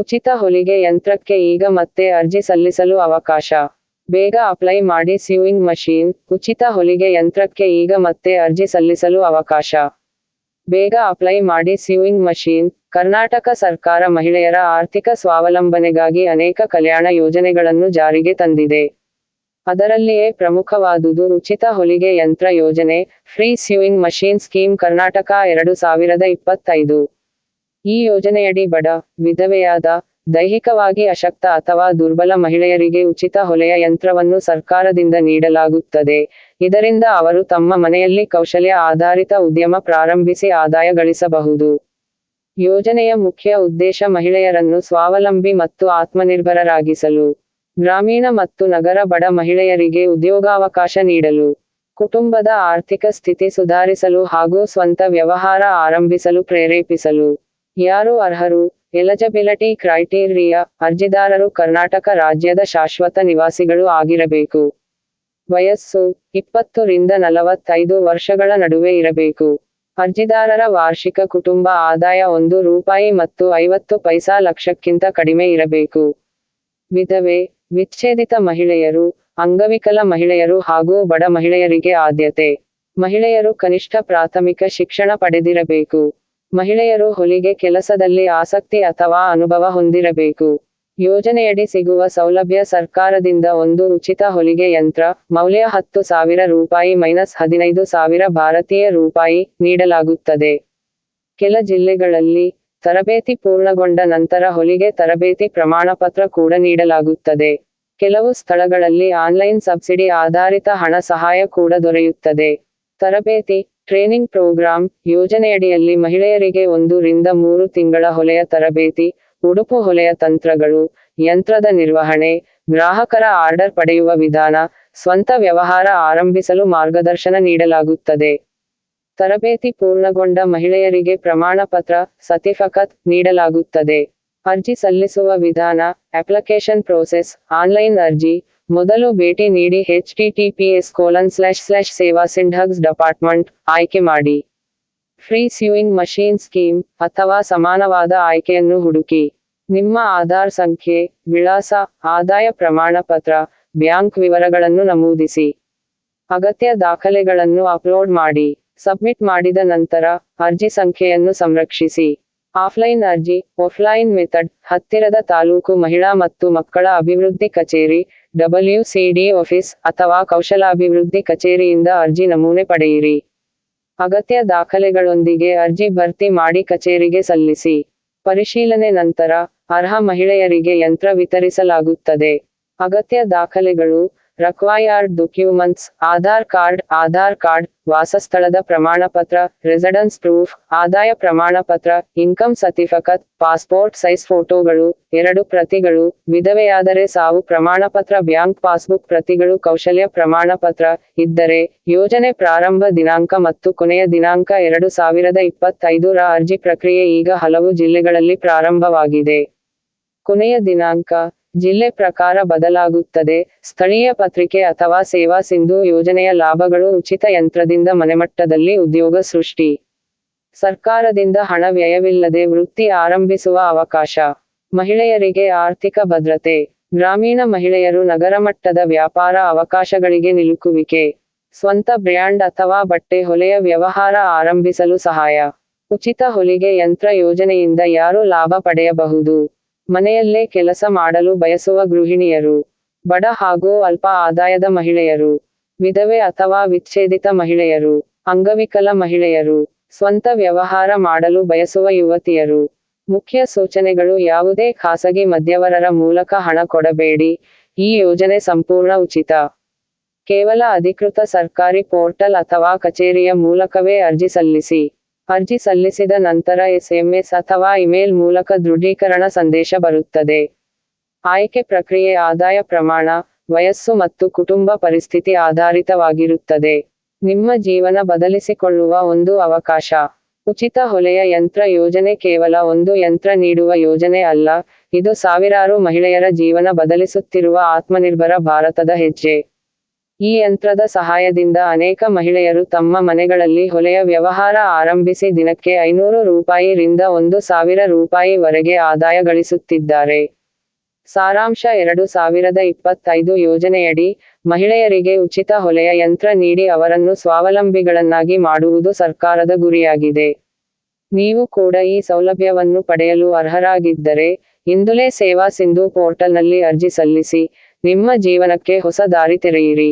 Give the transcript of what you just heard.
ಉಚಿತ ಹೊಲಿಗೆ ಯಂತ್ರಕ್ಕೆ ಈಗ ಮತ್ತೆ ಅರ್ಜಿ ಸಲ್ಲಿಸಲು ಅವಕಾಶ. ಬೇಗ ಅಪ್ಲೈ ಮಾಡಿ ಸ್ಯೂಯಿಂಗ್ ಮಷೀನ್, ಉಚಿತ ಹೊಲಿಗೆ ಯಂತ್ರಕ್ಕೆ ಈಗ ಮತ್ತೆ ಅರ್ಜಿ ಸಲ್ಲಿಸಲು ಅವಕಾಶ. ಬೇಗ ಅಪ್ಲೈ ಮಾಡಿ ಸ್ಯೂಯಿಂಗ್ ಮಷೀನ್, ಕರ್ನಾಟಕ ಸರ್ಕಾರ ಮಹಿಳೆಯರ ಆರ್ಥಿಕ ಸ್ವಾವಲಂಬನೆಗಾಗಿ ಅನೇಕ ಕಲ್ಯಾಣ ಯೋಜನೆಗಳನ್ನು ಜಾರಿಗೆ ತಂದಿದೆ. ಅದರಲ್ಲಿಯೇ ಪ್ರಮುಖವಾದುದು ಉಚಿತ ಹೊಲಿಗೆ ಯಂತ್ರ ಯೋಜನೆ, free sewing machine scheme Karnataka ಎರಡು ಸಾವಿರದ ಇಪ್ಪತ್ತೈದು. ಈ ಯೋಜನೆಯಡಿ ಬಡ, ವಿಧವೆಯಾದ, ದೈಹಿಕವಾಗಿ ಅಶಕ್ತ ಅಥವಾ ದುರ್ಬಲ ಮಹಿಳೆಯರಿಗೆ ಉಚಿತ ಹೊಲೆಯ ಯಂತ್ರವನ್ನು ಸರ್ಕಾರದಿಂದ ನೀಡಲಾಗುತ್ತದೆ. ಇದರಿಂದ ಅವರು ತಮ್ಮ ಮನೆಯಲ್ಲಿ ಕೌಶಲ್ಯ ಆಧಾರಿತ ಉದ್ಯಮ ಪ್ರಾರಂಭಿಸಿ ಆದಾಯ ಗಳಿಸಬಹುದು. ಯೋಜನೆಯ ಮುಖ್ಯ ಉದ್ದೇಶ ಮಹಿಳೆಯರನ್ನು ಸ್ವಾವಲಂಬಿ ಮತ್ತು ಆತ್ಮನಿರ್ಭರರಾಗಿಸಲು, ಗ್ರಾಮೀಣ ಮತ್ತು ನಗರ ಬಡ ಮಹಿಳೆಯರಿಗೆ ಉದ್ಯೋಗಾವಕಾಶ ನೀಡಲು, ಕುಟುಂಬದ ಆರ್ಥಿಕ ಸ್ಥಿತಿ ಸುಧಾರಿಸಲು ಹಾಗೂ ಸ್ವಂತ ವ್ಯವಹಾರ ಆರಂಭಿಸಲು ಪ್ರೇರೇಪಿಸಲು. ಯಾರು ಅರ್ಹರು? ಎಲಿಜಿಬಿಲಿಟಿ ಕ್ರೈಟೀರಿಯಾ ಅರ್ಜಿದಾರರು ಕರ್ನಾಟಕ ರಾಜ್ಯದ ಶಾಶ್ವತ ನಿವಾಸಿಗಳು ಆಗಿರಬೇಕು. ವಯಸ್ಸು ಇಪ್ಪತ್ತು ರಿಂದ ನಲವತ್ತೈದು ವರ್ಷಗಳ ನಡುವೆ ಇರಬೇಕು. ಅರ್ಜಿದಾರರ ವಾರ್ಷಿಕ ಕುಟುಂಬ ಆದಾಯ ಒಂದು ರೂಪಾಯಿ ಮತ್ತು ಐವತ್ತು ಪೈಸಾ ಲಕ್ಷಕ್ಕಿಂತ ಕಡಿಮೆ ಇರಬೇಕು. ವಿಧವೆ, ವಿಚ್ಛೇದಿತ ಮಹಿಳೆಯರು, ಅಂಗವಿಕಲ ಮಹಿಳೆಯರು ಹಾಗೂ ಬಡ ಮಹಿಳೆಯರಿಗೆ ಆದ್ಯತೆ. ಮಹಿಳೆಯರು ಕನಿಷ್ಠ ಪ್ರಾಥಮಿಕ ಶಿಕ್ಷಣ ಪಡೆದಿರಬೇಕು. ಮಹಿಳೆಯರು ಹೊಲಿಗೆ ಕೆಲಸದಲ್ಲಿ ಆಸಕ್ತಿ ಅಥವಾ ಅನುಭವ ಹೊಂದಿರಬೇಕು. ಯೋಜನೆಯಡಿ ಸಿಗುವ ಸೌಲಭ್ಯ ಸರ್ಕಾರದಿಂದ ಒಂದು ಉಚಿತ ಹೊಲಿಗೆ ಯಂತ್ರ, ಮೌಲ್ಯ ಹತ್ತು ಸಾವಿರ ರೂಪಾಯಿ ಮೈನಸ್ ಹದಿನೈದು ಸಾವಿರ ಭಾರತೀಯ ರೂಪಾಯಿ ನೀಡಲಾಗುತ್ತದೆ. ಕೆಲ ಜಿಲ್ಲೆಗಳಲ್ಲಿ ತರಬೇತಿ ಪೂರ್ಣಗೊಂಡ ನಂತರ ಹೊಲಿಗೆ ತರಬೇತಿ ಪ್ರಮಾಣಪತ್ರ ಕೂಡ ನೀಡಲಾಗುತ್ತದೆ. ಕೆಲವು ಸ್ಥಳಗಳಲ್ಲಿ ಆನ್ಲೈನ್ ಸಬ್ಸಿಡಿ ಆಧಾರಿತ ಹಣ ಸಹಾಯ ಕೂಡ ದೊರೆಯುತ್ತದೆ. ತರಬೇತಿ ಟ್ರೈನಿಂಗ್ ಪ್ರೋಗ್ರಾಂ ಯೋಜನೆಯಡಿಯಲ್ಲಿ ಮಹಿಳೆಯರಿಗೆ ಒಂದು ರಿಂದ ಮೂರು ತಿಂಗಳ ಹೊಲೆಯ ತರಬೇತಿ, ಉಡುಪು ಹೊಲೆಯ ತಂತ್ರಗಳು, ಯಂತ್ರದ ನಿರ್ವಹಣೆ, ಗ್ರಾಹಕರ ಆರ್ಡರ್ ಪಡೆಯುವ ವಿಧಾನ, ಸ್ವಂತ ವ್ಯವಹಾರ ಆರಂಭಿಸಲು ಮಾರ್ಗದರ್ಶನ ನೀಡಲಾಗುತ್ತದೆ. ತರಬೇತಿ ಪೂರ್ಣಗೊಂಡ ಮಹಿಳೆಯರಿಗೆ ಪ್ರಮಾಣಪತ್ರ ಸತಿಫಕತ್ ನೀಡಲಾಗುತ್ತದೆ. ಅರ್ಜಿ ಸಲ್ಲಿಸುವ ವಿಧಾನ, ಅಪ್ಲಿಕೇಶನ್ ಪ್ರೋಸೆಸ್, ಆನ್ಲೈನ್ ಅರ್ಜಿ ಮೊದಲು ಭೇಟಿ ನೀಡಿ https colon slash slash Seva ಸಿಂಡ್ಹಗ್ಸ್ department ಆಯ್ಕೆ ಮಾಡಿ. ಫ್ರೀ ಸ್ಯೂಯಿಂಗ್ ಮಷೀನ್ ಸ್ಕೀಮ್ ಅಥವಾ ಸಮಾನವಾದ ಆಯ್ಕೆಯನ್ನು ಹುಡುಕಿ. ನಿಮ್ಮ ಆಧಾರ್ ಸಂಖ್ಯೆ, ವಿಳಾಸ, ಆದಾಯ ಪ್ರಮಾಣಪತ್ರ, ಬ್ಯಾಂಕ್ ವಿವರಗಳನ್ನು ನಮೂದಿಸಿ. ಅಗತ್ಯ ದಾಖಲೆಗಳನ್ನು ಅಪ್ಲೋಡ್ ಮಾಡಿ. ಸಬ್ಮಿಟ್ ಮಾಡಿದ ನಂತರ ಅರ್ಜಿ ಸಂಖ್ಯೆಯನ್ನು ಸಂರಕ್ಷಿಸಿ. ಆಫ್ಲೈನ್ ಅರ್ಜಿ, ಆಫ್ಲೈನ್ ಮೆಥಡ್, ಹತ್ತಿರದ ತಾಲೂಕು ಮಹಿಳಾ ಮತ್ತು ಮಕ್ಕಳ ಅಭಿವೃದ್ಧಿ ಕಚೇರಿ ಡಬ್ಲ್ಯೂ ಸಿಡಿ ಆಫೀಸ್ ಅಥವಾ ಕೌಶಲಾಭಿವೃದ್ಧಿ ಕಚೇರಿಯಿಂದ ಅರ್ಜಿ ನಮೂನೆ ಪಡೆಯಿರಿ. ಅಗತ್ಯ ದಾಖಲೆಗಳೊಂದಿಗೆ ಅರ್ಜಿ ಭರ್ತಿ ಮಾಡಿ ಕಚೇರಿಗೆ ಸಲ್ಲಿಸಿ. ಪರಿಶೀಲನೆ ನಂತರ ಅರ್ಹ ಮಹಿಳೆಯರಿಗೆ ಯಂತ್ರ ವಿತರಿಸಲಾಗುತ್ತದೆ. ಅಗತ್ಯ ದಾಖಲೆಗಳು required documents Aadhaar card Aadhaar card ವಾಸಸ್ಥಳದ ಪ್ರಮಾಣಪತ್ರ ರೆಸಿಡೆನ್ಸ್ ಪ್ರೂಫ್ ಆದಾಯ ಪ್ರಮಾಣಪತ್ರ ಇನ್ಕಮ್ ಸರ್ಟಿಫಿಕತ್ ಪಾಸ್ಪೋರ್ಟ್ ಸೈಜ್ ಫೋಟೋಗಳು ಎರಡು ಪ್ರತಿಗಳು, ವಿಧವೆಯಾದರೆ ಸಾವು ಪ್ರಮಾಣಪತ್ರ ಬ್ಯಾಂಕ್ ಪಾಸ್ಬುಕ್ ಪ್ರತಿಗಳು, ಕೌಶಲ್ಯ ಪ್ರಮಾಣಪತ್ರ ಇದ್ದರೆ, ಯೋಜನೆ ಪ್ರಾರಂಭ ದಿನಾಂಕ ಮತ್ತು ಕೊನೆಯ ದಿನಾಂಕ ಎರಡು ಸಾವಿರದ ಇಪ್ಪತ್ತೈದರ ಅರ್ಜಿ ಪ್ರಕ್ರಿಯೆ ಈಗ ಹಲವು ಜಿಲ್ಲೆಗಳಲ್ಲಿ ಪ್ರಾರಂಭವಾಗಿದೆ. ಕೊನೆಯ ದಿನಾಂಕ, ಜಿಲ್ಲೆ ಪ್ರಕಾರ ಬದಲಾಗುತ್ತದೆ. ಸ್ಥಳೀಯ ಪತ್ರಿಕೆ ಅಥವಾ ಸೇವಾ ಸಿಂಧು ಯೋಜನೆಯ ಲಾಭಗಳು ಉಚಿತ ಯಂತ್ರದಿಂದ ಮನೆಮಟ್ಟದಲ್ಲಿ ಉದ್ಯೋಗ ಸೃಷ್ಟಿ. ಸರ್ಕಾರದಿಂದ ಹಣ ವ್ಯಯವಿಲ್ಲದೆ ವೃತ್ತಿ ಆರಂಭಿಸುವ ಅವಕಾಶ. ಮಹಿಳೆಯರಿಗೆ ಆರ್ಥಿಕ ಭದ್ರತೆ. ಗ್ರಾಮೀಣ ಮಹಿಳೆಯರು ನಗರ ಮಟ್ಟದ ವ್ಯಾಪಾರ ಅವಕಾಶಗಳಿಗೆ ನಿಲುಕುವಿಕೆ. ಸ್ವಂತ ಬ್ರ್ಯಾಂಡ್ ಅಥವಾ ಬಟ್ಟೆ ಹೊಲೆಯ ವ್ಯವಹಾರ ಆರಂಭಿಸಲು ಸಹಾಯ. ಉಚಿತ ಹೊಲಿಗೆ ಯಂತ್ರ ಯೋಜನೆಯಿಂದ ಯಾರು ಲಾಭ ಪಡೆಯಬಹುದು? ಮನೆಯಲ್ಲೇ ಕೆಲಸ ಮಾಡಲು ಬಯಸುವ ಗೃಹಿಣಿಯರು, ಬಡ ಹಾಗೂ ಅಲ್ಪ ಆದಾಯದ ಮಹಿಳೆಯರು, ವಿಧವೆ ಅಥವಾ ವಿಚ್ಛೇದಿತ ಮಹಿಳೆಯರು, ಅಂಗವಿಕಲ ಮಹಿಳೆಯರು, ಸ್ವಂತ ವ್ಯವಹಾರ ಮಾಡಲು ಬಯಸುವ ಯುವತಿಯರು. ಮುಖ್ಯ ಸೂಚನೆಗಳು ಯಾವುದೇ ಖಾಸಗಿ ಮಧ್ಯವರರ ಮೂಲಕ ಹಣ ಕೊಡಬೇಡಿ. ಈ ಯೋಜನೆ ಸಂಪೂರ್ಣ ಉಚಿತ. ಕೇವಲ ಅಧಿಕೃತ ಸರ್ಕಾರಿ ಪೋರ್ಟಲ್ ಅಥವಾ ಕಚೇರಿಯ ಮೂಲಕವೇ ಅರ್ಜಿ ಸಲ್ಲಿಸಿ. ಅರ್ಜಿ ಸಲ್ಲಿಸಿದ ನಂತರ ಎಸ್ಎಂಎಸ್ ಅಥವಾ ಇಮೇಲ್ ಮೂಲಕ ದೃಢೀಕರಣ ಸಂದೇಶ ಬರುತ್ತದೆ. ಆಯ್ಕೆ ಪ್ರಕ್ರಿಯೆ ಆದಾಯ ಪ್ರಮಾಣ, ವಯಸ್ಸು ಮತ್ತು ಕುಟುಂಬ ಪರಿಸ್ಥಿತಿ ಆಧಾರಿತವಾಗಿರುತ್ತದೆ. ನಿಮ್ಮ ಜೀವನ ಬದಲಿಸಿಕೊಳ್ಳುವ ಒಂದು ಅವಕಾಶ. ಉಚಿತ ಹೊಲೆಯ ಯಂತ್ರ ಯೋಜನೆ ಕೇವಲ ಒಂದು ಯಂತ್ರ ನೀಡುವ ಯೋಜನೆ ಅಲ್ಲ, ಇದು ಸಾವಿರಾರು ಮಹಿಳೆಯರ ಜೀವನ ಬದಲಿಸುತ್ತಿರುವ ಆತ್ಮನಿರ್ಭರ ಭಾರತದ ಹೆಜ್ಜೆ. ಈ ಯಂತ್ರದ ಸಹಾಯದಿಂದ ಅನೇಕ ಮಹಿಳೆಯರು ತಮ್ಮ ಮನೆಗಳಲ್ಲಿ ಹೊಲೆಯ ವ್ಯವಹಾರ ಆರಂಭಿಸಿ ದಿನಕ್ಕೆ ಐನೂರು ರೂಪಾಯಿ ರಿಂದ ಒಂದು ಸಾವಿರ ರೂಪಾಯಿ ವರೆಗೆ ಆದಾಯ ಗಳಿಸುತ್ತಿದ್ದಾರೆ. ಸಾರಾಂಶ ಎರಡು ಸಾವಿರದ ಇಪ್ಪತ್ತೈದು ಯೋಜನೆಯಡಿ ಮಹಿಳೆಯರಿಗೆ ಉಚಿತ ಹೊಲೆಯ ಯಂತ್ರ ನೀಡಿ ಅವರನ್ನು ಸ್ವಾವಲಂಬಿಗಳನ್ನಾಗಿ ಮಾಡುವುದು ಸರ್ಕಾರದ ಗುರಿಯಾಗಿದೆ. ನೀವು ಕೂಡ ಈ ಸೌಲಭ್ಯವನ್ನು ಪಡೆಯಲು ಅರ್ಹರಾಗಿದ್ದರೆ ಇಂದುಲೇ ಸೇವಾ ಸಿಂಧು ಪೋರ್ಟಲ್ನಲ್ಲಿ ಅರ್ಜಿ ಸಲ್ಲಿಸಿ, ನಿಮ್ಮ ಜೀವನಕ್ಕೆ ಹೊಸ ದಾರಿ ತೆರೆಯಿರಿ.